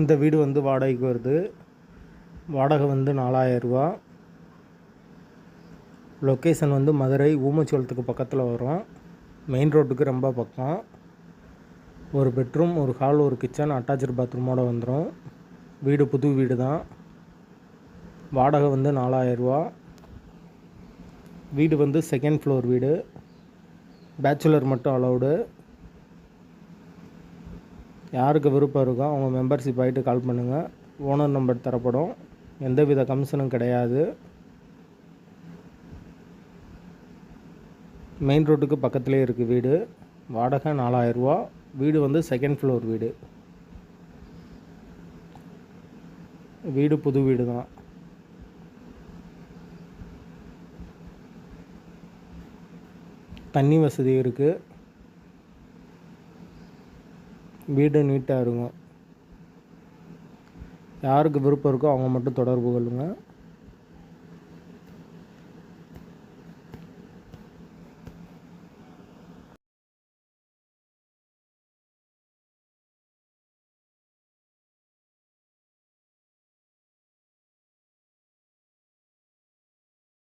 இந்த வீடு வந்து வாடகைக்கு வருது. வாடகை வந்து நாலாயிரரூவா லொக்கேஷன் வந்து மதுரை ஊமச்சோளத்துக்கு பக்கத்தில் வரும். மெயின் ரோட்டுக்கு ரொம்ப பக்கம். ஒரு பெட்ரூம் ஒரு ஹால் ஒரு கிச்சன் அட்டாச்சு பாத்ரூமோட வந்துடும் வீடு புது வீடு தான் வாடகை வந்து நாலாயிரரூவா வீடு வந்து செகண்ட் ஃப்ளோர் வீடு. பேச்சுலர் மட்டும் அலௌடு யாருக்கு விருப்பம் இருக்கோ அவங்க மெம்பர்ஷிப் ஆகிட்டு கால் பண்ணுங்கள் ஓனர் நம்பர் தரப்படும். எந்தவித கமிஷனும் கிடையாது. மெயின் ரோட்டுக்கு பக்கத்துலேயே இருக்குது வீடு. வாடகை நாலாயிரரூவா வீடு வந்து செகண்ட் ஃப்ளோர் வீடு. வீடு புது வீடு தான். தண்ணி வசதி இருக்குது வீடு நீட்டாக இருக்கும் யாருக்கு விருப்பம் இருக்கோ அவங்க மட்டும் தொடர்பு கொள்ளுங்கள்